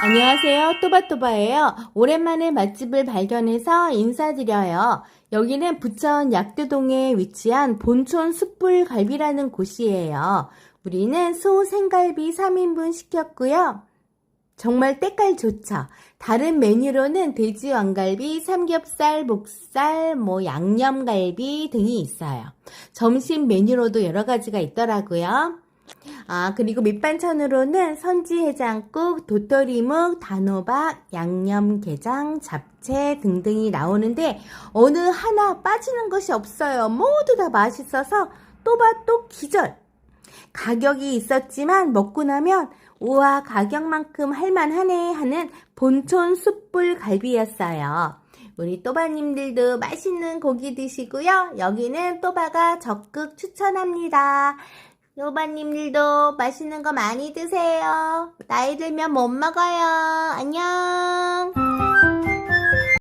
안녕하세요. 또바또바예요. 오랜만에 맛집을 발견해서 인사드려요. 여기는 부천 약두동에 위치한 본촌 숯불 갈비라는 곳이에요. 우리는 소 생갈비 3인분 시켰고요. 정말 때깔 좋죠. 다른 메뉴로는 돼지 왕갈비, 삼겹살, 목살, 뭐 양념갈비 등이 있어요. 점심 메뉴로도 여러 가지가 있더라고요. 아, 그리고 밑반찬으로는 선지해장국, 도토리묵, 단호박, 양념게장, 잡채 등등이 나오는데 어느 하나 빠지는 것이 없어요. 모두 다 맛있어서 또봐또 기절. 가격이 있었지만 먹고 나면 우와 가격만큼 할만하네 하는 본촌 숯불 갈비였어요. 우리 또바님들도 맛있는 고기 드시고요. 여기는 또바가 적극 추천합니다. 요바님들도 맛있는 거 많이 드세요. 나이 들면 못 먹어요. 안녕.